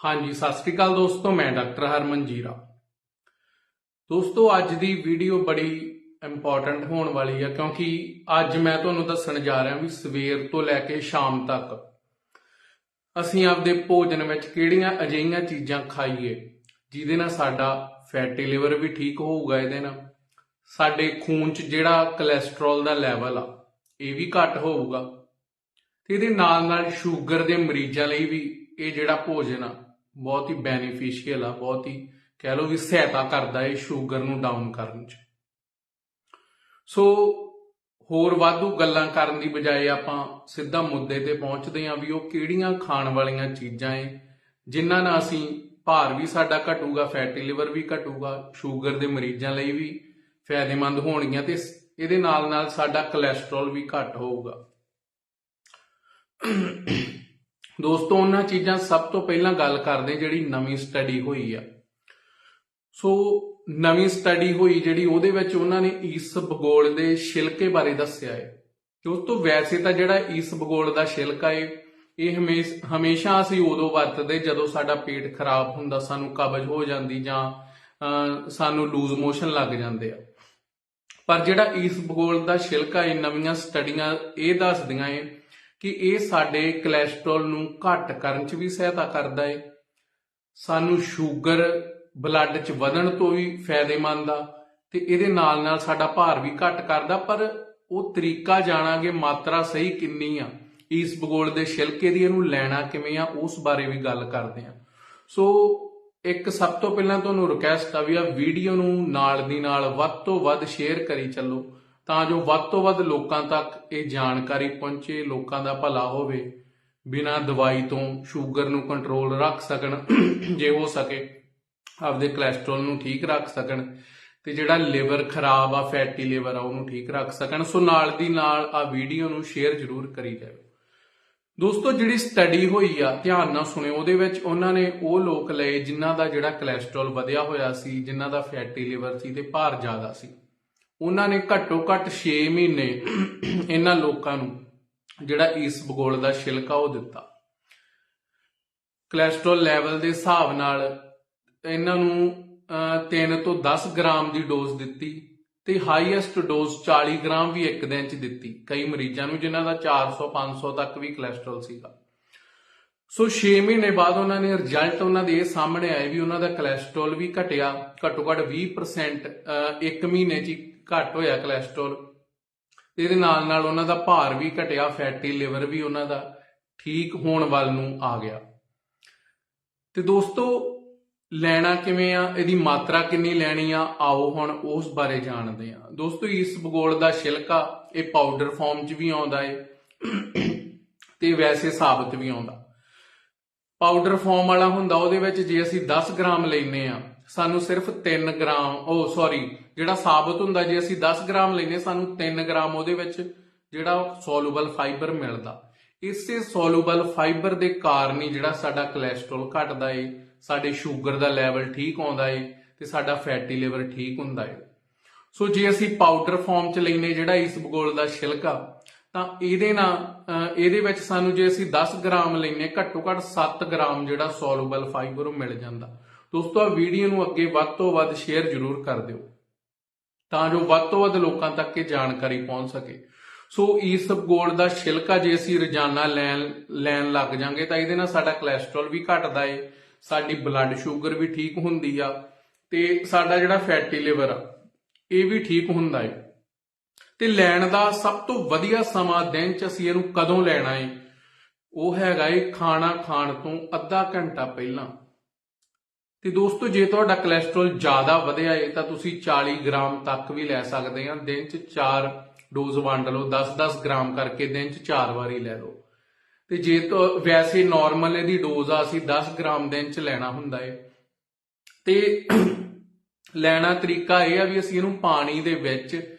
ਹਾਂਜੀ, ਸਤਿ ਸ੍ਰੀ ਅਕਾਲ ਦੋਸਤੋ, ਮੈਂ ਡਾਕਟਰ ਹਰਮਨ ਜੀਰਾ। ਦੋਸਤੋ, ਅੱਜ ਦੀ ਵੀਡੀਓ ਬੜੀ ਇੰਪੋਰਟੈਂਟ ਹੋਣ ਵਾਲੀ ਹੈ ਕਿਉਂਕਿ ਅੱਜ ਮੈਂ ਤੁਹਾਨੂੰ ਦੱਸਣ ਜਾ ਰਿਹਾ ਵੀ ਸਵੇਰ ਤੋਂ ਲੈ ਕੇ ਸ਼ਾਮ ਤੱਕ ਅਸੀਂ ਆਪਦੇ ਭੋਜਨ ਵਿੱਚ ਕਿਹੜੀਆਂ ਅਜਿਹੀਆਂ ਚੀਜ਼ਾਂ ਖਾਈਏ, ਜਿਹਦੇ ਨਾਲ ਸਾਡਾ ਫੈਟੀ ਲਿਵਰ ਵੀ ਠੀਕ ਹੋਊਗਾ ਇਹਦੇ ਨਾਲ। ਸਾਡੇ ਖੂਨ 'ਚ ਜਿਹੜਾ ਕੋਲੇਸਟ੍ਰੋਲ ਦਾ ਲੈਵਲ ਆ, ਇਹ ਵੀ ਘੱਟ ਹੋਊਗਾ। ਤੇ ਇਹਦੇ ਨਾਲ ਨਾਲ ਸ਼ੂਗਰ ਦੇ ਮਰੀਜ਼ਾਂ ਲਈ ਵੀ ਇਹ ਜਿਹੜਾ ਭੋਜਨ ਆ ਬਹੁਤ ਹੀ ਬੈਨੀਫੀਸ਼ੀਅਲ ਆ, ਬਹੁਤ ਹੀ ਕਹਿ ਲਓ ਵੀ ਸਹਾਇਤਾ ਕਰਦਾ ਹੈ ਸ਼ੂਗਰ ਨੂੰ ਡਾਊਨ ਕਰਨ 'ਚ। ਸੋ ਹੋਰ ਵਾਧੂ ਗੱਲਾਂ ਕਰਨ ਦੀ ਬਜਾਏ ਆਪਾਂ ਸਿੱਧਾ ਮੁੱਦੇ ਤੇ ਪਹੁੰਚਦੇ ਹਾਂ ਵੀ ਉਹ ਕਿਹੜੀਆਂ ਖਾਣ ਵਾਲੀਆਂ ਚੀਜ਼ਾਂ ਏ ਜਿਨ੍ਹਾਂ ਨਾਲ ਅਸੀਂ ਭਾਰ ਵੀ ਸਾਡਾ ਘਟੂਗਾ ਫੈਟੀ ਲਿਵਰ ਵੀ ਘਟੂਗਾ ਸ਼ੂਗਰ ਦੇ ਮਰੀਜ਼ਾਂ ਲਈ ਵੀ ਫਾਇਦੇਮੰਦ ਹੋਣਗੀਆਂ ਤੇ ਇਹਦੇ ਨਾਲ ਨਾਲ ਸਾਡਾ ਕੋਲੇਸਟ੍ਰੋਲ ਵੀ ਘੱਟ ਹੋਊਗਾ। ਦੋਸਤੋ, ਉਹਨਾਂ ਚੀਜ਼ਾਂ ਸਭ ਤੋਂ ਪਹਿਲਾਂ ਗੱਲ ਕਰਦੇ ਜਿਹੜੀ ਨਵੀਂ ਸਟੱਡੀ ਹੋਈ ਆ। ਸੋ, ਨਵੀਂ ਸਟੱਡੀ ਹੋਈ ਜਿਹੜੀ ਉਹਦੇ ਵਿੱਚ ਉਹਨਾਂ ਨੇ ਈਸ ਭੂਗੋਲ ਦੇ ਛਿਲਕੇ ਬਾਰੇ ਦੱਸਿਆ ਹੈ। ਤੋਂ ਵੈਸੇ ਤਾਂ ਜਿਹੜਾ ਈਸ ਭੂਗੋਲ ਦਾ ਛਿਲਕਾ ਹੈ, ਇਹ ਹਮੇਸ਼, ਹਮੇਸ਼ਾ ਅਸੀਂ ਉਦੋਂ ਵਰਤਦੇ ਜਦੋਂ ਸਾਡਾ ਪੇਟ ਖਰਾਬ ਹੁੰਦਾ, ਸਾਨੂੰ ਕਬਜ਼ ਹੋ ਜਾਂਦੀ ਜਾਂ ਸਾਨੂੰ ਲੂਜ਼ ਮੋਸ਼ਨ ਲੱਗ ਜਾਂਦੇ ਆ। ਪਰ ਜਿਹੜਾ ਈਸ ਭੂਗੋਲ ਦਾ ਛਿਲਕਾ ਹੈ, ਨਵੀਆਂ ਸਟੱਡੀਆਂ ਇਹ ਦੱਸਦੀਆਂ ਏ ਕਿ ਇਹ ਸਾਡੇ ਕੋਲੇਸਟ੍ਰੋਲ ਨੂੰ ਘੱਟ ਕਰਨ 'ਚ ਵੀ ਸਹਾਇਤਾ ਕਰਦਾ ਹੈ ਸਾਨੂੰ ਸ਼ੂਗਰ ਬਲੱਡ 'ਚ ਵਧਣ ਤੋਂ ਵੀ ਫਾਇਦੇਮੰਦ ਆ ਤੇ ਇਹਦੇ ਨਾਲ ਨਾਲ ਸਾਡਾ ਭਾਰ ਵੀ ਘੱਟ ਕਰਦਾ, ਪਰ ਉਹ ਤਰੀਕਾ ਜਾਣਾਂਗੇ ਮਾਤਰਾ ਸਹੀ ਕਿੰਨੀ ਆ। ਇਸ ਭੂਗੋਲ ਦੇ ਛਿਲਕੇ ਦੀ ਇਹਨੂੰ ਲੈਣਾ ਕਿਵੇਂ ਆ, ਉਸ ਬਾਰੇ ਵੀ ਗੱਲ ਕਰਦੇ ਆ। ਸੋ ਇੱਕ ਸਭ ਤੋਂ ਪਹਿਲਾਂ ਤੁਹਾਨੂੰ ਰਿਕਵੈਸਟ ਆ ਵੀ ਆ ਵੀਡੀਓ ਨੂੰ ਨਾਲ ਦੀ ਨਾਲ ਵੱਧ ਤੋਂ ਵੱਧ ਸ਼ੇਅਰ ਕਰੀ ਚੱਲੋ। ਤਾਂ ਜੋ ਵੱਧ ਤੋਂ ਵੱਧ ਲੋਕਾਂ ਤੱਕ ਇਹ ਜਾਣਕਾਰੀ ਪਹੁੰਚੇ, ਲੋਕਾਂ ਦਾ ਭਲਾ ਹੋਵੇ, ਬਿਨਾਂ ਦਵਾਈ ਤੋਂ ਸ਼ੂਗਰ ਨੂੰ ਕੰਟਰੋਲ ਰੱਖ ਸਕਣ, ਜੇ ਹੋ ਸਕੇ, ਆਪਦੇ ਕੋਲੇਸਟ੍ਰੋਲ ਨੂੰ ਠੀਕ ਰੱਖ ਸਕਣ, ਤੇ ਜਿਹੜਾ ਲਿਵਰ ਖਰਾਬ ਆ ਫੈਟੀ ਲਿਵਰ ਆ, ਉਹਨੂੰ ਠੀਕ ਰੱਖ ਸਕਣ। ਸੋ ਨਾਲ ਦੀ ਨਾਲ ਆ ਵੀਡੀਓ ਨੂੰ ਸ਼ੇਅਰ ਜ਼ਰੂਰ ਕਰੀ ਜਾਓ ਦੋਸਤੋ, ਜਿਹੜੀ ਸਟੱਡੀ ਹੋਈ ਆ, ਧਿਆਨ ਨਾਲ ਸੁਣਿਓ, ਉਹਦੇ ਵਿੱਚ ਉਹਨਾਂ ਨੇ ਉਹ ਲੋਕ ਲਏ ਜਿਨ੍ਹਾਂ ਦਾ ਜਿਹੜਾ ਕੋਲੇਸਟ੍ਰੋਲ ਵਧਿਆ ਹੋਇਆ ਸੀ, ਜਿਨ੍ਹਾਂ ਦਾ ਫੈਟੀ ਲਿਵਰ ਸੀ ਤੇ ਭਾਰ ਜ਼ਿਆਦਾ ਸੀ। ਉਹਨਾਂ ਨੇ ਘੱਟੋ ਘੱਟ 6 ਮਹੀਨੇ ਇਹਨਾਂ ਲੋਕਾਂ ਨੂੰ ਜਿਹੜਾ ਇਸ ਭੂਗੋਲ ਦਾ ਛਿਲਕਾ ਉਹ ਦਿੱਤਾ। ਕੋਲੇਸਟ੍ਰੋਲ ਲੈਵਲ ਦੇ ਹਿਸਾਬ ਨਾਲ ਇਹਨਾਂ ਨੂੰ 3 ਤੋਂ 10 ਗ੍ਰਾਮ ਦੀ ਡੋਜ਼ ਦਿੱਤੀ ਤੇ ਹਾਈਐਸਟ ਡੋਜ਼ 40 ਗ੍ਰਾਮ ਵੀ ਇੱਕ ਦਿਨ ਚ ਦਿੱਤੀ। ਕਈ ਮਰੀਜ਼ਾਂ ਨੂੰ ਜਿਨ੍ਹਾਂ ਦਾ 400 500 ਤੱਕ ਵੀ ਕੋਲੇਸਟ੍ਰੋਲ ਸੀਗਾ। ਸੋ 6 ਮਹੀਨੇ ਬਾਅਦ ਉਹਨਾਂ ਨੇ ਰਿਜ਼ਲਟ ਉਹਨਾਂ ਦੇ ਇਹ ਸਾਹਮਣੇ ਆਏ ਵੀ ਉਹਨਾਂ ਦਾ ਕੋਲੇਸਟ੍ਰੋਲ ਵੀ ਘਟਿਆ। ਘੱਟੋ ਘੱਟ 20% ਅਹ, ਇੱਕ ਮਹੀਨੇ ਚ ਘਟ ਹੋਇਆ ਕੋਲੇਸਟ੍ਰੋਲ ਤੇ ਇਹਦੇ ਨਾਲ ਨਾਲ ਉਹਨਾਂ ਦਾ ਭਾਰ ਵੀ ਘਟਿਆ ਫੈਟੀ ਲਿਵਰ ਵੀ ਉਹਨਾਂ ਦਾ ਠੀਕ ਹੋਣ ਵੱਲ ਨੂੰ ਆ ਗਿਆ। ਤੇ ਦੋਸਤੋ, ਲੈਣਾ ਕਿਵੇਂ ਆ? ਇਹਦੀ ਮਾਤਰਾ ਕਿੰਨੀ ਲੈਣੀ ਆ? ਆਓ ਹੁਣ ਉਸ ਬਾਰੇ ਜਾਣਦੇ ਆ ਦੋਸਤੋ, ਇਸ ਭੂਗੋਲ ਦਾ ਛਿਲਕਾ, ਇਹ ਪਾਊਡਰ ਫਾਰਮ 'ਚ ਵੀ ਆਉਂਦਾ ਏ ਤੇ ਵੈਸੇ ਸਾਬਤ ਵੀ ਆਉਂਦਾ। ਪਾਊਡਰ ਫਾਰਮ ਵਾਲਾ ਹੁੰਦਾ, ਉਹਦੇ ਵਿੱਚ ਜੇ ਅਸੀਂ 10 ਗ੍ਰਾਮ ਲੈਨੇ ਆ ਸਾਨੂੰ ਸਿਰਫ 3 ਗ੍ਰਾਮ, ਉਹ ਸੌਰੀ ਜਿਹੜਾ ਸਾਬਤ ਹੁੰਦਾ ਜੇ ਅਸੀਂ 10 ਗ੍ਰਾਮ ਲੈਨੇ ਸਾਨੂੰ 3 ਗ੍ਰਾਮ ਉਹਦੇ ਵਿੱਚ ਜਿਹੜਾ ਸੋਲੂਬਲ ਫਾਈਬਰ ਮਿਲਦਾ। ਇਸੇ ਸੋਲੂਬਲ ਫਾਈਬਰ ਦੇ ਕਾਰਨ ਹੀ ਜਿਹੜਾ ਸਾਡਾ ਕੋਲੇਸਟ੍ਰੋਲ ਘਟਦਾ ਏ, ਸਾਡੇ ਸ਼ੂਗਰ ਦਾ ਲੈਵਲ ਠੀਕ ਆਉਂਦਾ ਏ ਤੇ ਸਾਡਾ ਫੈਟੀ ਲਿਵਰ ਠੀਕ ਹੁੰਦਾ ਏ। ਸੋ ਜੇ ਅਸੀਂ ਪਾਊਡਰ ਫਾਰਮ ਚ ਲੈਨੇ ਜਿਹੜਾ ਇਸ ਭੂਗੋਲ ਦਾ ਛਿਲਕਾ, ਤਾਂ ਇਹਦੇ ਨਾਲ ਇਹਦੇ ਵਿੱਚ ਸਾਨੂੰ ਜੇ ਅਸੀਂ 10 ਗ੍ਰਾਮ ਲੈਨੇ ਘੱਟੋ ਘੱਟ 7 ਗ੍ਰਾਮ ਜਿਹੜਾ ਸੋਲੂਬਲ ਫਾਈਬਰ ਉਹ ਮਿਲ ਜਾਂਦਾ। ਦੋਸਤੋ ਵੀਡੀਓ ਨੂੰ ਅੱਗੇ ਵੱਧ ਤੋਂ ਵੱਧ ਸ਼ੇਅਰ ਜ਼ਰੂਰ ਕਰ ਦਿਓ, ਤਾਂ ਜੋ ਵੱਧ ਤੋਂ ਵੱਧ ਲੋਕਾਂ ਤੱਕ ਇਹ ਜਾਣਕਾਰੀ ਪਹੁੰਚ ਸਕੇ। ਸੋ ਇਸ ਗੋਲ ਦਾ ਛਿਲਕਾ ਜੇ ਅਸੀਂ ਰੋਜ਼ਾਨਾ ਲੈਣ ਲੈਣ ਲੱਗ ਜਾਾਂਗੇ, ਤਾਂ ਇਹਦੇ ਨਾਲ ਸਾਡਾ ਕੋਲੇਸਟ੍ਰੋਲ ਵੀ ਘਟਦਾ ਏ, ਸਾਡੀ ਬਲੱਡ ਸ਼ੂਗਰ ਵੀ ਠੀਕ ਹੁੰਦੀ ਆ, ਤੇ ਸਾਡਾ ਜਿਹੜਾ ਫੈਟੀ ਲਿਵਰ ਆ, ਇਹ ਵੀ ਠੀਕ ਹੁੰਦਾ ਏ। ਤੇ ਲੈਣ ਦਾ ਸਭ ਤੋਂ ਵਧੀਆ ਸਮਾਂ ਦਿਨ ਚ ਅਸੀਂ ਇਹਨੂੰ ਕਦੋਂ ਲੈਣਾ ਏ? ਉਹ ਹੈਗਾ ਏ ਖਾਣਾ ਖਾਣ ਤੋਂ ਅੱਧਾ ਘੰਟਾ ਪਹਿਲਾਂ। ਤੇ ਦੋਸਤੋ, ਜੇ ਤੁਹਾਡਾ ਕੋਲੇਸਟ੍ਰੋਲ ਜ਼ਿਆਦਾ ਵਧਿਆ ਏ, ਤਾਂ ਤੁਸੀਂ 40 ਗ੍ਰਾਮ ਤੱਕ ਵੀ ਲੈ ਸਕਦੇ ਆ। ਦਿਨ ਚ 4 ਡੋਜ਼ ਵੰਡ ਲਓ 10-10 ਗ੍ਰਾਮ ਕਰਕੇ ਦਿਨ ਚ 4 ਵਾਰੀ ਲੈ ਲਓ। ਤੇ ਜੇ ਤਾਂ, ਵੈਸੇ ਨਾਰਮਲ ਇਹਦੀ ਡੋਜ਼ ਆ, ਅਸੀਂ 10 ਗ੍ਰਾਮ ਦਿਨ ਚ ਲੈਣਾ ਹੁੰਦਾ ਏ। ਤੇ ਲੈਣਾ ਤਰੀਕਾ ਇਹ ਆ ਵੀ ਅਸੀਂ ਇਹਨੂੰ ਪਾਣੀ ਦੇ ਵਿੱਚ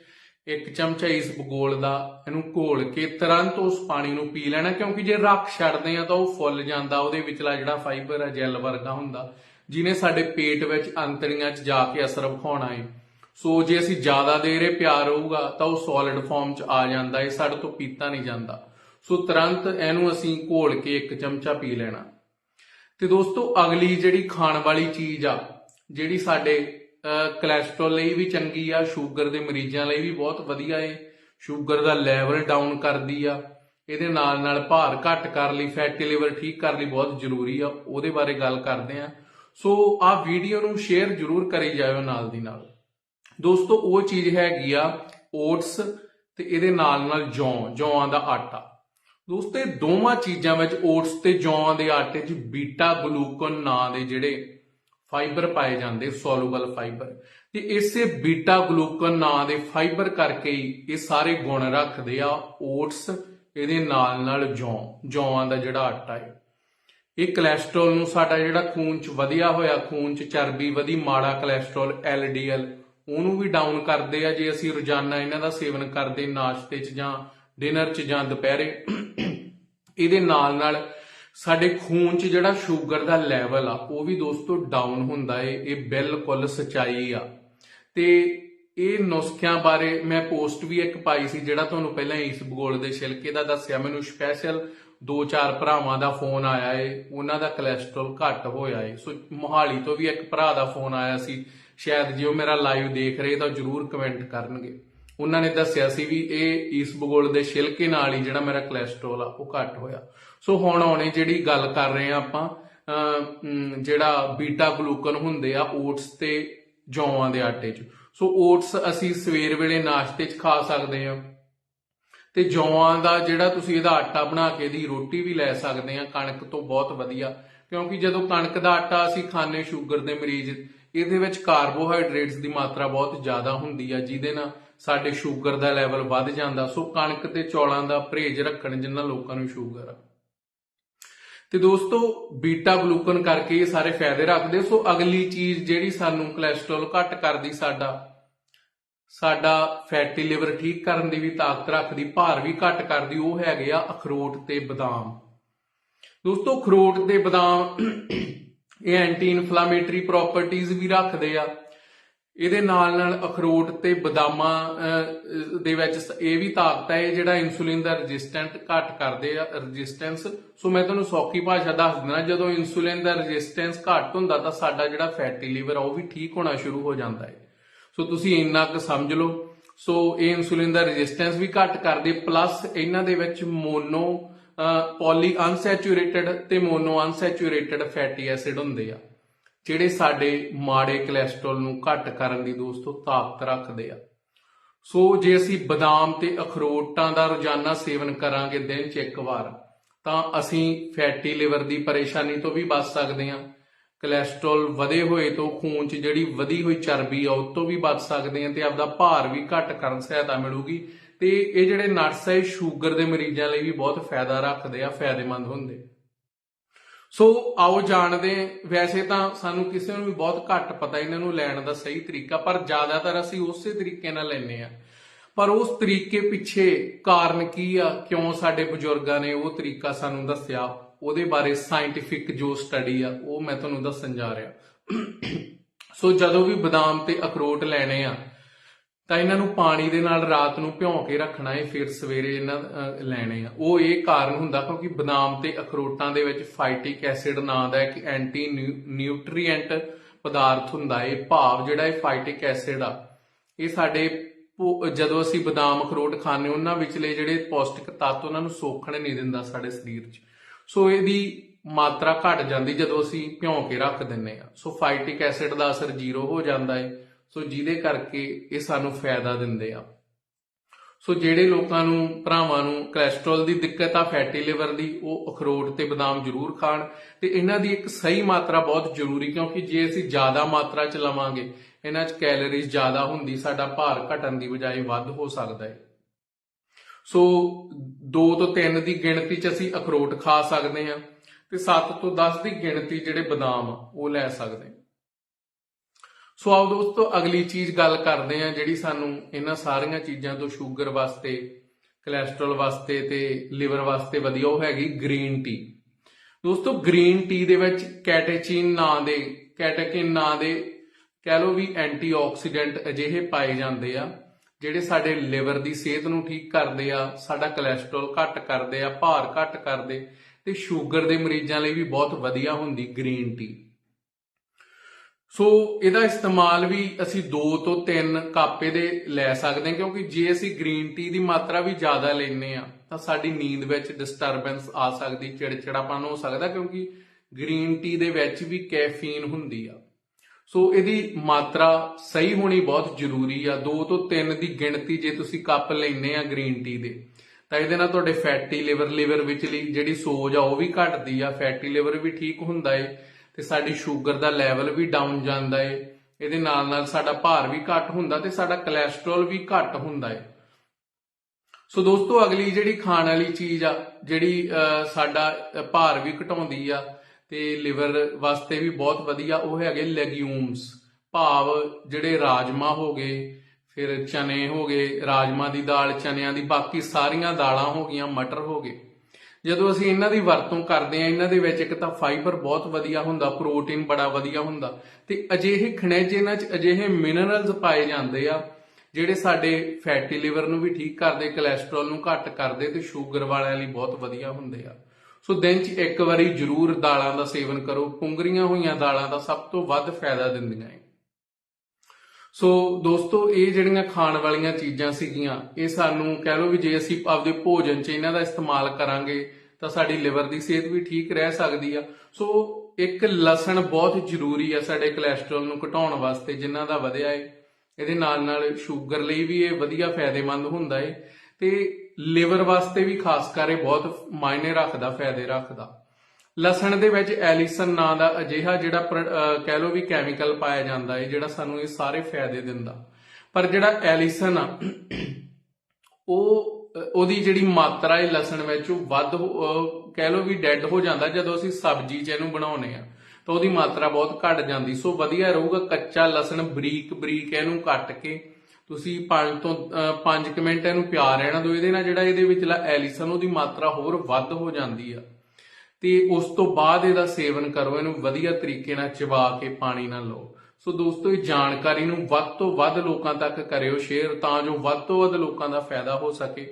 ਇੱਕ ਚਮਚਾ ਇਸ ਭੂਗੋਲ ਦਾ ਇਹਨੂੰ ਘੋਲ ਕੇ ਤੁਰੰਤ ਉਸ ਪਾਣੀ ਨੂੰ ਪੀ ਲੈਣਾ, ਕਿਉਂਕਿ ਜੇ ਰੱਖ ਛੱਡਦੇ ਆ ਤਾਂ ਉਹ ਫੁੱਲ ਜਾਂਦਾ, ਉਹਦੇ ਵਿਚਲਾ ਜਿਹੜਾ ਫਾਈਬਰ ਹੈ ਜੈਲ ਵਰਗਾ ਹੁੰਦਾ ਜਿਹਨੇ ਸਾਡੇ ਪੇਟ ਵਿੱਚ ਅੰਤੜੀਆਂ 'ਚ ਜਾ ਕੇ ਅਸਰ ਵਿਖਾਉਣਾ ਹੈ ਸੋ ਜੇ ਅਸੀਂ ਜ਼ਿਆਦਾ ਦੇਰ ਇਹ ਪਿਆਰ ਰਹੂਗਾ ਤਾਂ ਉਹ ਸੋਲਿਡ ਫਾਰਮ 'ਚ ਆ ਜਾਂਦਾ ਹੈ ਸਾਡੇ ਤੋਂ ਪੀਤਾ ਨਹੀਂ ਜਾਂਦਾ। ਸੋ ਤੁਰੰਤ ਇਹਨੂੰ ਅਸੀਂ ਘੋਲ ਕੇ ਇੱਕ ਚਮਚਾ ਪੀ ਲੈਣਾ। ਤੇ ਦੋਸਤੋ ਅਗਲੀ ਜਿਹੜੀ ਖਾਣ ਵਾਲੀ ਚੀਜ਼ ਆ ਜਿਹੜੀ ਸਾਡੇ ਅਹ, ਕੋਲੇਸਟ੍ਰੋਲ ਲਈ ਵੀ ਚੰਗੀ ਆ ਸ਼ੂਗਰ ਦੇ ਮਰੀਜ਼ਾਂ ਲਈ ਵੀ ਬਹੁਤ ਵਧੀਆ ਏ। ਸ਼ੂਗਰ ਦਾ ਲੈਵਲ ਡਾਊਨ ਕਰਦੀ ਆ। ਇਹਦੇ ਨਾਲ ਨਾਲ ਭਾਰ ਘੱਟ ਕਰ ਲਈ ਫੈਟੀ ਲਿਵਰ ਠੀਕ ਕਰ ਲਈ ਬਹੁਤ ਜ਼ਰੂਰੀ ਆ। ਉਹਦੇ ਬਾਰੇ ਗੱਲ ਕਰਦੇ ਆ। ਸੋ ਆ ਵੀਡੀਓ ਨੂੰ ਸ਼ੇਅਰ ਜ਼ਰੂਰ ਕਰੀ ਜਾਇਓ ਨਾਲ ਦੀ ਨਾਲ। ਦੋਸਤੋ, ਉਹ ਚੀਜ਼ ਹੈਗੀ ਆ ਓਟਸ ਤੇ ਇਹਦੇ ਨਾਲ ਨਾਲ ਜੌਂ, ਜੌਆਂ ਦਾ ਆਟਾ। ਦੋਸਤੋ, ਇਹ ਦੋਵਾਂ ਚੀਜ਼ਾਂ ਵਿੱਚ ਓਟਸ ਤੇ ਜੌਂ ਦੇ ਆਟੇ 'ਚ ਬੀਟਾ, ਗਲੂਕਨ ਨਾਂ ਦੇ ਜਿਹੜੇ ਫਾਈਬਰ ਪਾਏ ਜਾਂਦੇ ਸੋਲੂਬਲ ਫਾਈਬਰ ਤੇ ਇਸੇ ਬੀਟਾ, ਗਲੂਕਨ ਨਾਂ ਦੇ ਫਾਈਬਰ ਕਰਕੇ ਹੀ ਇਹ ਸਾਰੇ ਗੁਣ ਰੱਖਦੇ ਆ ਓਟਸ ਇਹਦੇ ਨਾਲ ਨਾਲ ਜੌਂ, ਜੌਆਂ ਦਾ ਜਿਹੜਾ ਆਟਾ ਹੈ। ਇਹ ਕੋਲੇਸਟ੍ਰੋਲ ਨੂੰ ਸਾਡਾ ਜਿਹੜਾ ਖੂਨ 'ਚ ਵਧਿਆ ਹੋਇਆ, ਖੂਨ 'ਚ ਚਰਬੀ ਵਧੀ, ਮਾੜਾ ਕੋਲੇਸਟ੍ਰੋਲ LDL ਉਹਨੂੰ ਵੀ ਡਾਊਨ ਕਰਦੇ ਆ ਜੇ ਅਸੀਂ ਰੋਜ਼ਾਨਾ ਇਹਨਾਂ ਦਾ ਸੇਵਨ ਕਰਦੇ, ਨਾਸ਼ਤੇ 'ਚ ਜਾਂ ਡਿਨਰ 'ਚ ਜਾਂ ਦੁਪਹਿਰੇ। ਇਹਦੇ ਨਾਲ ਨਾਲ ਸਾਡੇ ਖੂਨ 'ਚ ਜਿਹੜਾ ਸ਼ੂਗਰ ਦਾ ਲੈਵਲ ਆ, ਉਹ ਵੀ ਦੋਸਤੋ ਡਾਊਨ ਹੁੰਦਾ ਏ, ਇਹ ਬਿਲਕੁਲ ਸਚਾਈ ਆ। ਤੇ ਇਹ ਨੁਸਖਿਆਂ ਬਾਰੇ ਮੈਂ ਪੋਸਟ ਵੀ ਇੱਕ ਪਾਈ ਸੀ, ਜਿਹੜਾ ਤੁਹਾਨੂੰ ਪਹਿਲਾਂ ਇਸ ਭੂਗੋਲ ਦੇ ਛਿਲਕੇ ਦਾ ਦੱਸਿਆ, ਮੈਨੂੰ ਸਪੈਸ਼ਲ ਦੋ ਚਾਰ ਭਰਾਵਾਂ ਦਾ ਫੋਨ ਆਇਆ ਏ ਉਹਨਾਂ ਦਾ ਕੋਲੇਸਟ੍ਰੋਲ ਘੱਟ ਹੋਇਆ ਏ। ਸੋ ਮੋਹਾਲੀ ਤੋਂ ਵੀ ਇੱਕ ਭਰਾ ਦਾ ਫੋਨ ਆਇਆ ਸੀ। ਸ਼ਾਇਦ ਜੇ ਉਹ ਮੇਰਾ ਲਾਈਵ ਦੇਖ ਰਹੇ ਤਾਂ ਜਰੂਰ ਕਮੈਂਟ ਕਰਨਗੇ। ਉਹਨਾਂ ਨੇ ਦੱਸਿਆ ਸੀ ਵੀ ਇਹ ਇਸ ਭੂਗੋਲ ਦੇ ਛਿਲਕੇ ਨਾਲ ਹੀ ਜਿਹੜਾ ਮੇਰਾ ਕੋਲੇਸਟ੍ਰੋਲ ਆ ਉਹ ਘੱਟ ਹੋਇਆ। ਸੋ ਹੁਣ ਆਉਣੇ ਜਿਹੜੀ ਗੱਲ ਕਰ ਰਹੇ ਆ ਆਪਾਂ ਅਮ, ਜਿਹੜਾ ਬੀਟਾ ਗਲੂਕਨ ਹੁੰਦੇ ਆ ਓਟਸ ਤੇ ਜੌਆਂ ਦੇ ਆਟੇ 'ਚ। ਸੋ ਓਟਸ ਅਸੀਂ ਸਵੇਰ ਵੇਲੇ ਨਾਸ਼ਤੇ 'ਚ ਖਾ ਸਕਦੇ ਆ ਤੇ ਜੌਆਂ ਦਾ ਜਿਹੜਾ ਤੁਸੀਂ ਇਹਦਾ ਆਟਾ ਬਣਾ ਕੇ ਦੀ ਰੋਟੀ ਵੀ ਲੈ ਸਕਦੇ ਆ, ਕਣਕ ਤੋਂ ਬਹੁਤ ਵਧੀਆ। ਕਿਉਂਕਿ ਜਦੋਂ ਕਣਕ ਦਾ ਆਟਾ ਅਸੀਂ ਖਾਣੇ ਸ਼ੂਗਰ ਦੇ ਮਰੀਜ਼, ਇਹਦੇ ਵਿੱਚ ਕਾਰਬੋਹਾਈਡਰੇਟਸ ਦੀ ਮਾਤਰਾ ਬਹੁਤ ਜ਼ਿਆਦਾ ਹੁੰਦੀ ਆ, ਜਿਹਦੇ ਨਾਲ ਸਾਡੇ ਸ਼ੂਗਰ ਦਾ ਲੈਵਲ ਵੱਧ ਜਾਂਦਾ। ਸੋ ਕਣਕ ਤੇ ਚੌਲਾਂ ਦਾ ਪਰਹੇਜ਼ ਰੱਖਣ ਜਿਨ੍ਹਾਂ ਲੋਕਾਂ ਨੂੰ ਸ਼ੂਗਰ ਆ। ਤੇ ਦੋਸਤੋ, ਬੀਟਾ ਗਲੂਕਨ ਕਰਕੇ ਇਹ ਸਾਰੇ ਫਾਇਦੇ ਰੱਖਦੇ ਸੋ ਅਗਲੀ ਚੀਜ਼ ਜਿਹੜੀ ਸਾਨੂੰ ਕੋਲੇਸਟ੍ਰੋਲ ਘੱਟ ਕਰਦੀ ਸਾਡਾ ਸਾਡਾ ਫੈਟੀ ਲਿਵਰ ਠੀਕ ਕਰਨ ਦੀ ਵੀ ਤਾਕਤ ਰੱਖਦੀ, ਭਾਰ ਵੀ ਘੱਟ ਕਰਦੀ, ਉਹ ਹੈਗੇ ਆ ਅਖਰੋਟ ਤੇ ਬਦਾਮ। ਦੋਸਤੋ, ਅਖਰੋਟ ਤੇ ਬਦਾਮ ਇਹ ਐਂਟੀ ਇਨਫਲਾਮੇਟਰੀ ਪ੍ਰਾਪਰਟੀਆਂ ਵੀ ਰੱਖਦੇ ਆ। ਇਹਦੇ ਨਾਲ ਨਾਲ ਅਖਰੋਟ ਤੇ ਬਦਾਮਾਂ ਦੇ ਵਿੱਚ ਇਹ ਵੀ ਤਾਕਤ ਹੈ ਜਿਹੜਾ ਇਨਸੂਲਿਨ ਦਾ ਰੈਜ਼ਿਸਟੈਂਟ ਘੱਟ ਕਰਦੇ ਆ ਰੈਜ਼ਿਸਟੈਂਸ ਸੋ ਮੈਂ ਤੁਹਾਨੂੰ ਸੌਖੀ ਭਾਸ਼ਾ ਦੱਸ ਦਿੰਦਾ, ਜਦੋਂ ਇਨਸੂਲਿਨ ਦਾ ਰੈਜ਼ਿਸਟੈਂਸ ਘੱਟ ਹੁੰਦਾ ਤਾਂ ਸਾਡਾ ਜਿਹੜਾ ਫੈਟੀ ਲਿਵਰ ਆ, ਉਹ ਵੀ ਠੀਕ ਹੋਣਾ ਸ਼ੁਰੂ ਹੋ ਜਾਂਦਾ ਹੈ। ਸੋ ਤੁਸੀਂ ਇੰਨਾ ਕੁ ਸਮਝ ਲਓ। ਸੋ ਇਹ ਇਨਸੂਲਿਨ ਦਾ ਰੈਜ਼ਿਸਟੈਂਸ ਵੀ ਘੱਟ ਕਰਦੇ ਪਲੱਸ ਇਹਨਾਂ ਦੇ ਵਿੱਚ ਮੋਨੋ ਪੋਲੀ ਅਨਸੈਚੂਰੇਟਡ ਤੇ ਮੋਨੋ ਅਨਸੈਚੂਰੇਟਡ ਫੈਟੀ ਐਸਿਡ ਹੁੰਦੇ ਆ, ਜਿਹੜੇ ਸਾਡੇ ਮਾੜੇ ਕੋਲੇਸਟ੍ਰੋਲ ਨੂੰ ਘੱਟ ਕਰਨ ਦੀ ਦੋਸਤੋ ਤਾਕਤ ਰੱਖਦੇ ਆ। ਸੋ ਜੇ ਅਸੀਂ ਬਦਾਮ ਤੇ ਅਖਰੋਟਾਂ ਦਾ ਰੋਜ਼ਾਨਾ ਸੇਵਨ ਕਰਾਂਗੇ ਦਿਨ 'ਚ ਇੱਕ ਵਾਰ, ਤਾਂ ਅਸੀਂ ਫੈਟੀ ਲਿਵਰ ਦੀ ਪਰੇਸ਼ਾਨੀ ਤੋਂ ਵੀ ਬਚ ਸਕਦੇ ਹਾਂ। ਕੋਲੇਸਟ੍ਰੋਲ ਵਧੇ ਹੋਏ ਤੋਂ ਖੂਨ 'ਚ ਜਿਹੜੀ ਵਧੀ ਹੋਈ ਚਰਬੀ ਆ, ਉਹ ਤੋਂ ਵੀ ਬਚ ਸਕਦੇ ਹਾਂ ਤੇ ਆਪਦਾ ਭਾਰ ਵੀ ਘੱਟ ਕਰਨ ਸਹਾਇਤਾ ਮਿਲੂਗੀ ਤੇ ਇਹ ਜਿਹੜੇ ਨਟਸ ਆ ਸ਼ੂਗਰ ਦੇ ਮਰੀਜ਼ਾਂ ਲਈ ਵੀ ਬਹੁਤ ਫਾਇਦਾ ਰੱਖਦੇ ਆ, ਫਾਇਦੇਮੰਦ ਹੁੰਦੇ। ਸੋ ਆਓ ਜਾਣਦੇ ਵੈਸੇ ਤਾਂ ਸਾਨੂੰ ਕਿਸੇ ਨੂੰ ਵੀ ਬਹੁਤ ਘੱਟ ਪਤਾ, ਇਹਨਾਂ ਨੂੰ ਲੈਣ ਦਾ ਸਹੀ ਤਰੀਕਾ, ਪਰ ਜ਼ਿਆਦਾਤਰ ਅਸੀਂ ਉਸੇ ਤਰੀਕੇ ਨਾਲ ਲੈਨੇ ਆ ਪਰ ਉਸ ਤਰੀਕੇ ਪਿੱਛੇ ਕਾਰਨ ਕੀ ਆ, ਕਿਉਂ ਸਾਡੇ ਬਜ਼ੁਰਗਾਂ ਨੇ ਉਹ ਤਰੀਕਾ ਸਾਨੂੰ ਦੱਸਿਆ? ਉਹਦੇ ਬਾਰੇ ਸਾਇੰਟਿਫਿਕ ਜੋ ਸਟੱਡੀ ਆ, ਉਹ ਮੈਂ ਤੁਹਾਨੂੰ ਦੱਸਣ ਜਾ ਰਿਹਾ। ਸੋ ਜਦੋਂ ਵੀ ਬਦਾਮ ਤੇ ਅਖਰੋਟ ਲੈਣੇ ਆ, ਤਾਂ ਇਹਨਾਂ ਨੂੰ ਪਾਣੀ ਦੇ ਨਾਲ ਰਾਤ ਨੂੰ ਭਿਉਂ ਕੇ ਰੱਖਣਾ ਹੈ ਫਿਰ ਸਵੇਰੇ ਇਹਨਾਂ ਲੈਣੇ ਆ। ਉਹ ਇਹ ਕਾਰਨ ਹੁੰਦਾ ਕਿਉਂਕਿ ਬਦਾਮ ਤੇ ਅਖਰੋਟਾਂ ਦੇ ਵਿੱਚ ਫਾਈਟਿਕ ਐਸਿਡ ਨਾਂ ਦਾ ਇੱਕ ਐਂਟੀ ਨਿਊਟ੍ਰੀਐਂਟ ਪਦਾਰਥ ਹੁੰਦਾ ਹੈ ਭਾਵ ਜਿਹੜਾ ਇਹ ਫਾਈਟਿਕ ਐਸਿਡ ਆ। ਇਹ ਸਾਡੇ ਜਦੋਂ ਅਸੀਂ ਬਦਾਮ ਅਖਰੋਟ ਖਾਂਦੇ ਉਹਨਾਂ ਵਿਚਲੇ ਜਿਹੜੇ ਪੌਸ਼ਟਿਕ ਤੱਤ ਉਹਨਾਂ ਨੂੰ ਸੋਖਣ ਨਹੀਂ ਦਿੰਦਾ ਸਾਡੇ ਸਰੀਰ 'ਚ। ਸੋ ਇਹਦੀ ਮਾਤਰਾ ਘਟ ਜਾਂਦੀ ਜਦੋਂ ਅਸੀਂ ਭਿਉਂ ਕੇ ਰੱਖ ਦਿੰਨੇ ਆ ਸੋ ਫਾਈਟਿਕ ਐਸਿਡ ਦਾ ਅਸਰ ਜ਼ੀਰੋ ਹੋ ਜਾਂਦਾ ਹੈ। ਸੋ ਜਿਹਦੇ ਕਰਕੇ ਇਹ ਸਾਨੂੰ ਫਾਇਦਾ ਦਿੰਦੇ ਆ। ਸੋ ਜਿਹੜੇ ਲੋਕਾਂ ਨੂੰ, ਭਰਾਵਾਂ ਨੂੰ ਕੋਲੇਸਟ੍ਰੋਲ ਦੀ ਦਿੱਕਤ ਆ ਫੈਟੀ ਲਿਵਰ ਦੀ, ਉਹ ਅਖਰੋਟ ਤੇ ਬਦਾਮ ਜ਼ਰੂਰ ਖਾਣ। ਤੇ ਇਹਨਾਂ ਦੀ ਇੱਕ ਸਹੀ ਮਾਤਰਾ ਬਹੁਤ ਜ਼ਰੂਰੀ, ਕਿਉਂਕਿ ਜੇ ਅਸੀਂ ਜ਼ਿਆਦਾ ਮਾਤਰਾ ਚ ਲਵਾਂਗੇ, ਇਹਨਾਂ 'ਚ ਕੈਲੋਰੀਜ਼ ਜ਼ਿਆਦਾ ਹੁੰਦੀ, ਸਾਡਾ ਭਾਰ ਘਟਣ ਦੀ ਬਜਾਏ ਵੱਧ ਹੋ ਸਕਦਾ ਹੈ। ਸੋ 2 ਤੋਂ 3 ਦੀ ਗਿਣਤੀ 'ਚ ਅਸੀਂ ਅਖਰੋਟ ਖਾ ਸਕਦੇ ਹਾਂ ਤੇ 7 ਤੋਂ 10 ਦੀ ਗਿਣਤੀ ਜਿਹੜੇ ਬਦਾਮ ਆ, ਉਹ ਲੈ ਸਕਦੇ ਸੋ ਆਓ ਦੋਸਤੋ ਅਗਲੀ ਚੀਜ਼ ਗੱਲ ਕਰਦੇ ਹਾਂ ਜਿਹੜੀ ਸਾਨੂੰ ਇਹਨਾਂ ਸਾਰੀਆਂ ਚੀਜ਼ਾਂ ਤੋਂ ਸ਼ੂਗਰ ਵਾਸਤੇ ਕੋਲੇਸਟ੍ਰੋਲ ਵਾਸਤੇ ਤੇ ਲਿਵਰ ਵਾਸਤੇ ਵਧੀਆ ਉਹ ਹੈਗੀ ਗ੍ਰੀਨ ਟੀ। ਦੋਸਤੋ ਗ੍ਰੀਨ ਟੀ ਦੇ ਵਿੱਚ ਕੈਟੇਚਿਨ ਨਾਂ ਦੇ ਕੈਟੇਕਿਨ ਨਾਂ ਦੇ ਕਹਿ ਲਓ ਵੀ ਐਂਟੀਆਕਸੀਡੈਂਟ ਅਜਿਹੇ ਪਾਏ ਜਾਂਦੇ ਆ ਜਿਹੜੇ ਸਾਡੇ ਲਿਵਰ ਦੀ ਸਿਹਤ ਨੂੰ ਠੀਕ ਕਰਦੇ ਆ, ਸਾਡਾ ਕੋਲੇਸਟ੍ਰੋਲ ਘੱਟ ਕਰਦੇ ਆ, ਭਾਰ ਘੱਟ ਕਰਦੇ, ਤੇ ਸ਼ੂਗਰ ਦੇ ਮਰੀਜ਼ਾਂ ਲਈ ਵੀ ਬਹੁਤ ਵਧੀਆ ਹੁੰਦੀ ਗ੍ਰੀਨ ਟੀ ਸੋ ਇਹਦਾ ਇਸਤੇਮਾਲ ਵੀ ਅਸੀਂ 2 ਤੋਂ 3 ਕਾਪੇ ਦੇ ਲੈ ਸਕਦੇ ਹਾਂ, ਕਿਉਂਕਿ ਜੇ ਅਸੀਂ ਗ੍ਰੀਨ ਟੀ ਦੀ ਮਾਤਰਾ ਵੀ ਜ਼ਿਆਦਾ ਲੈਨੇ ਆ ਤਾਂ ਸਾਡੀ ਨੀਂਦ ਵਿੱਚ ਡਿਸਟਰਬੈਂਸ ਆ ਸਕਦੀ, ਚਿੜਚਿੜਾਪਨ ਹੋ ਸਕਦਾ, ਕਿਉਂਕਿ ਗ੍ਰੀਨ ਟੀ ਦੇ ਵਿੱਚ ਵੀ ਕੈਫੀਨ ਹੁੰਦੀ ਆ। ਸੋ ਇਹਦੀ ਮਾਤਰਾ ਸਹੀ ਹੋਣੀ ਬਹੁਤ ਜ਼ਰੂਰੀ ਆ। 2 ਤੋਂ 3 ਦੀ ਗਿਣਤੀ ਜੇ ਤੁਸੀਂ ਕੱਪ ਲੈਨੇ ਆ ਗ੍ਰੀਨ ਟੀ ਦੇ, ਤਾਂ ਇਹਦੇ ਨਾਲ ਤੁਹਾਡੇ ਫੈਟੀ ਲਿਵਰ ਲਿਵਰ ਵਿਚਲੀ ਜਿਹੜੀ ਸੋਜ ਆ ਉਹ ਵੀ ਘਟਦੀ ਆ, ਫੈਟੀ ਲਿਵਰ ਵੀ ਠੀਕ ਹੁੰਦਾ ਏ ਤੇ ਸਾਡੀ ਸ਼ੂਗਰ ਦਾ ਲੈਵਲ ਵੀ ਡਾਊਨ ਜਾਂਦਾ ਏ। ਇਹਦੇ ਨਾਲ ਨਾਲ ਸਾਡਾ ਭਾਰ ਵੀ ਘੱਟ ਹੁੰਦਾ ਤੇ ਸਾਡਾ ਕੋਲੇਸਟ੍ਰੋਲ ਵੀ ਘੱਟ ਹੁੰਦਾ ਏ। ਸੋ ਦੋਸਤੋ, ਅਗਲੀ ਜਿਹੜੀ ਖਾਣ ਵਾਲੀ ਚੀਜ਼ ਆ, ਜਿਹੜੀ ਸਾਡਾ ਭਾਰ ਵੀ ਘਟਾਉਂਦੀ ਆ ਤੇ ਲਿਵਰ ਵਾਸਤੇ ਵੀ ਬਹੁਤ ਵਧੀਆ, ਉਹ ਹੈਗੇ ਲੈਗਿਊਮਸ ਭਾਵ ਜਿਹੜੇ ਰਾਜਮਾ ਹੋ ਗਏ, ਫਿਰ ਚਨੇ ਹੋ ਗਏ ਰਾਜਮਾ ਦੀ ਦਾਲ, ਚਨਿਆਂ ਦੀ, ਬਾਕੀ ਸਾਰੀਆਂ ਦਾਲਾਂ ਹੋ ਗਈਆਂ, ਮਟਰ ਹੋ ਗਏ। ਜਦੋਂ ਅਸੀਂ ਇਹਨਾਂ ਦੀ ਵਰਤੋਂ ਕਰਦੇ ਆ ਇਹਨਾਂ ਦੇ ਵਿੱਚ ਇੱਕ ਤਾਂ ਫਾਈਬਰ ਬਹੁਤ ਵਧੀਆ ਹੁੰਦਾ ਪ੍ਰੋਟੀਨ ਬੜਾ ਵਧੀਆ ਹੁੰਦਾ। ਤੇ ਅਜਿਹੇ ਖਣਿਜ ਇਹਨਾਂ 'ਚ ਅਜਿਹੇ ਮਿਨਰਲਸ ਪਾਏ ਜਾਂਦੇ ਆ, ਜਿਹੜੇ ਸਾਡੇ ਫੈਟੀ ਲਿਵਰ ਨੂੰ ਵੀ ਠੀਕ ਕਰਦੇ ਕੋਲੇਸਟ੍ਰੋਲ ਨੂੰ ਘੱਟ ਕਰਦੇ ਤੇ ਸ਼ੂਗਰ ਵਾਲਿਆਂ ਲਈ ਬਹੁਤ ਵਧੀਆ ਹੁੰਦੇ ਆ। ਸੋ ਦਿਨ 'ਚ ਇੱਕ ਵਾਰੀ ਜ਼ਰੂਰ ਦਾਲਾਂ ਦਾ ਸੇਵਨ ਕਰੋ। ਪੁੰਗਰੀਆਂ ਹੋਈਆਂ ਦਾਲਾਂ ਦਾ ਸਭ ਤੋਂ ਵੱਧ ਫਾਇਦਾ ਦਿੰਦੀਆਂ ਏ ਸੋ ਦੋਸਤੋ, ਇਹ ਜਿਹੜੀਆਂ ਖਾਣ ਵਾਲੀਆਂ ਚੀਜ਼ਾਂ ਸੀਗੀਆਂ, ਇਹ ਸਾਨੂੰ ਕਹਿ ਲਓ ਵੀ ਜੇ ਅਸੀਂ ਆਪਦੇ ਭੋਜਨ 'ਚ ਇਹਨਾਂ ਦਾ ਇਸਤੇਮਾਲ ਕਰਾਂਗੇ, ਤਾਂ ਸਾਡੀ ਲਿਵਰ ਦੀ ਸਿਹਤ ਵੀ ਠੀਕ ਰਹਿ ਸਕਦੀ ਆ। ਸੋ ਇੱਕ ਲਸਣ ਬਹੁਤ ਜ਼ਰੂਰੀ ਆ ਸਾਡੇ ਕੋਲੇਸਟ੍ਰੋਲ ਨੂੰ ਘਟਾਉਣ ਵਾਸਤੇ ਜਿਨ੍ਹਾਂ ਦਾ ਵਧਿਆ ਏ। ਇਹਦੇ ਨਾਲ ਨਾਲ ਸ਼ੂਗਰ ਲਈ ਵੀ ਇਹ ਵਧੀਆ ਫਾਇਦੇਮੰਦ ਹੁੰਦਾ ਏ। ਤੇ ਲਿਵਰ ਵਾਸਤੇ ਵੀ ਖਾਸ ਕਰ ਇਹ ਬਹੁਤ ਮਾਇਨੇ ਰੱਖਦਾ, ਫਾਇਦੇ ਰੱਖਦਾ। ਲਸਣ ਦੇ ਵਿੱਚ ਐਲੀਸਨ ਨਾਂ ਦਾ ਅਜਿਹਾ ਜਿਹੜਾ ਕਹਿ ਲਓ ਵੀ ਕੈਮੀਕਲ ਪਾਇਆ ਜਾਂਦਾ ਹੈ, ਜਿਹੜਾ ਸਾਨੂੰ ਇਹ ਸਾਰੇ ਫਾਇਦੇ ਦਿੰਦਾ। ਪਰ ਜਿਹੜਾ ਐਲੀਸਨ ਆ, ਉਹ, ਉਹਦੀ ਜਿਹੜੀ ਮਾਤਰਾ ਹੈ ਲਸਣ ਵਿੱਚ, ਉਹ ਵੱਧ ਕਹਿ ਲਓ ਵੀ ਡੈਡ ਹੋ ਜਾਂਦਾ ਜਦੋਂ ਅਸੀਂ ਸਬਜ਼ੀ 'ਚ ਇਹਨੂੰ ਬਣਾਉਨੇ ਆ ਤਾਂ ਉਹਦੀ ਮਾਤਰਾ ਬਹੁਤ ਘਟ ਜਾਂਦੀ। ਸੋ ਵਧੀਆ ਰਹੂਗਾ ਕੱਚਾ ਲਸਣ ਬਰੀਕ ਬਰੀਕ ਇਹਨੂੰ ਕੱਟ ਕੇ ਤੁਸੀਂ 5 ਤੋਂ 5 ਮਿੰਟ ਇਹਨੂੰ ਪਿਆ ਰਹਿਣਾ ਦਿਓ ਇਹਦੇ ਨਾਲ ਜਿਹੜਾ ਇਹਦੇ ਵਿਚਲਾ ਐਲੀਸਨ, ਉਹਦੀ ਮਾਤਰਾ ਹੋਰ ਵੱਧ ਹੋ ਜਾਂਦੀ ਆ। ਤੇ ਉਸ ਤੋਂ ਬਾਅਦ ਇਹਦਾ ਸੇਵਨ ਕਰੋ, ਇਹਨੂੰ ਵਧੀਆ ਤਰੀਕੇ ਨਾਲ ਚਬਾ ਕੇ ਪਾਣੀ ਨਾਲ ਲਓ। ਸੋ ਦੋਸਤੋ, ਇਹ ਜਾਣਕਾਰੀ ਨੂੰ ਵੱਧ ਤੋਂ ਵੱਧ ਲੋਕਾਂ ਤੱਕ ਕਰਿਓ ਸ਼ੇਅਰ, ਤਾਂ ਜੋ ਵੱਧ ਤੋਂ ਵੱਧ ਲੋਕਾਂ ਦਾ ਫਾਇਦਾ ਹੋ ਸਕੇ।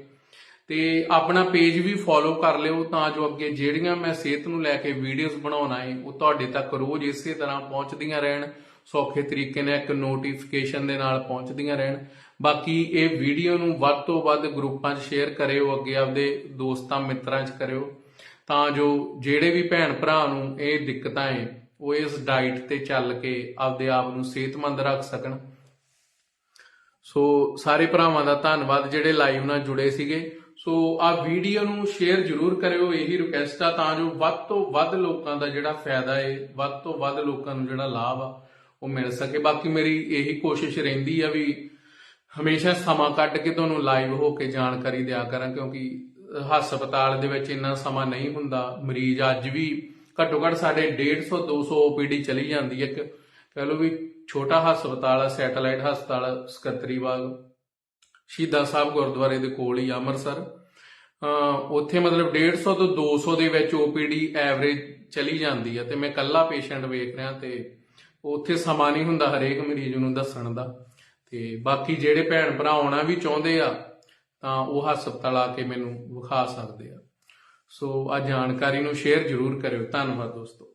ਤੇ ਆਪਣਾ ਪੇਜ ਵੀ ਫੋਲੋ ਕਰ ਲਿਓ, ਤਾਂ ਜੋ ਅੱਗੇ ਜਿਹੜੀਆਂ ਮੈਂ ਸਿਹਤ ਨੂੰ ਲੈ ਕੇ ਵੀਡੀਓਜ਼ ਬਣਾਉਣਾ ਹੈ ਉਹ ਤੁਹਾਡੇ ਤੱਕ ਰੋਜ਼ ਇਸੇ ਤਰ੍ਹਾਂ ਪਹੁੰਚਦੀਆਂ ਰਹਿਣ। ਸੌਖੇ ਤਰੀਕੇ ਨਾਲ ਇੱਕ ਨੋਟੀਫਿਕੇਸ਼ਨ ਦੇ ਨਾਲ ਪਹੁੰਚਦੀਆਂ ਰਹਿਣ। ਬਾਕੀ ਇਹ ਵੀਡੀਓ ਨੂੰ ਵੱਧ ਤੋਂ ਵੱਧ ਗਰੁੱਪਾਂ 'ਚ ਸ਼ੇਅਰ ਕਰਿਓ, ਅੱਗੇ ਆਪਦੇ ਦੋਸਤਾਂ, ਮਿੱਤਰਾਂ 'ਚ ਕਰਿਓ। ਤਾਂ ਜੋ ਜਿਹੜੇ ਵੀ ਭੈਣ ਭਰਾ ਨੂੰ ਇਹ ਦਿੱਕਤਾਂ ਏ, ਉਹ ਇਸ ਡਾਈਟ ਤੇ ਚੱਲ ਕੇ ਆਪਦੇ ਆਪ ਨੂੰ ਸਿਹਤਮੰਦ ਰੱਖ ਸਕਣ। ਸੋ ਸਾਰੇ ਭਰਾਵਾਂ ਦਾ ਧੰਨਵਾਦ ਜਿਹੜੇ ਲਾਈਵ ਨਾਲ ਜੁੜੇ ਸੀਗੇ। ਸੋ ਆ ਵੀਡੀਓ ਨੂੰ ਸ਼ੇਅਰ ਜ਼ਰੂਰ ਕਰਿਓ, ਇਹੀ ਰਿਕੁਐਸਟ ਆ ਤਾਂ ਜੋ ਵੱਧ ਤੋਂ ਵੱਧ ਲੋਕਾਂ ਦਾ ਜਿਹੜਾ ਫਾਇਦਾ ਏ, ਵੱਧ ਤੋਂ ਵੱਧ ਲੋਕਾਂ ਨੂੰ ਜਿਹੜਾ ਲਾਭ ਆ ਉਹ ਮਿਲ ਸਕੇ। ਬਾਕੀ ਮੇਰੀ ਇਹੀ ਕੋਸ਼ਿਸ਼ ਰਹਿੰਦੀ ਆ ਵੀ ਹਮੇਸ਼ਾ ਸਮਾਂ ਕੱਢ ਕੇ ਤੁਹਾਨੂੰ ਲਾਈਵ ਹੋ ਕੇ ਜਾਣਕਾਰੀ ਦਿਆ ਕਰਾਂ, ਕਿਉਂਕਿ ਹਸਪਤਾਲ ਦੇ ਵਿੱਚ ਇੰਨਾ ਸਮਾਂ ਨਹੀਂ ਹੁੰਦਾ। ਮਰੀਜ਼ ਅੱਜ ਵੀ ਘੱਟੋ ਘੱਟ ਸਾਡੇ 150 200 ਓਪੀਡੀ ਚਲੀ ਜਾਂਦੀ ਹੈ ਕਹ ਲਓ ਵੀ ਛੋਟਾ ਹਸਪਤਾਲ ਆ, ਸੈਟੇਲਾਈਟ ਹਸਪਤਾਲ ਸਕੱਤਰੀ ਬਾਗ ਸ਼ਹੀਦਾਂ ਸਾਹਿਬ ਗੁਰਦੁਆਰੇ ਦੇ ਕੋਲ ਹੀ ਅੰਮ੍ਰਿਤਸਰ। ਅਹ ਉੱਥੇ ਮਤਲਬ 150 ਤੋਂ 200 ਦੇ ਵਿੱਚ ਓਪੀਡੀ ਐਵਰੇਜ ਚਲੀ ਜਾਂਦੀ ਹੈ ਤੇ ਮੈਂ ਇਕੱਲਾ ਪੇਸ਼ੈਂਟ ਵੇਖ ਰਿਹਾ ਤੇ ਉੱਥੇ ਸਮਾਂ ਨਹੀਂ ਹੁੰਦਾ ਹਰੇਕ ਮਰੀਜ਼ ਨੂੰ ਦੱਸਣ ਦਾ। ਤੇ ਬਾਕੀ ਜਿਹੜੇ ਭੈਣ ਭਰਾ ਆਉਣਾ ਵੀ ਚਾਹੁੰਦੇ ਆ, ਤਾਂ ਉਹ ਹਸਪਤਾਲ ਆ ਕੇ ਮੈਨੂੰ ਵਿਖਾ ਸਕਦੇ ਆ। ਸੋ ਆ ਜਾਣਕਾਰੀ ਨੂੰ ਸ਼ੇਅਰ ਜ਼ਰੂਰ ਕਰਿਓ। ਧੰਨਵਾਦ ਦੋਸਤੋ।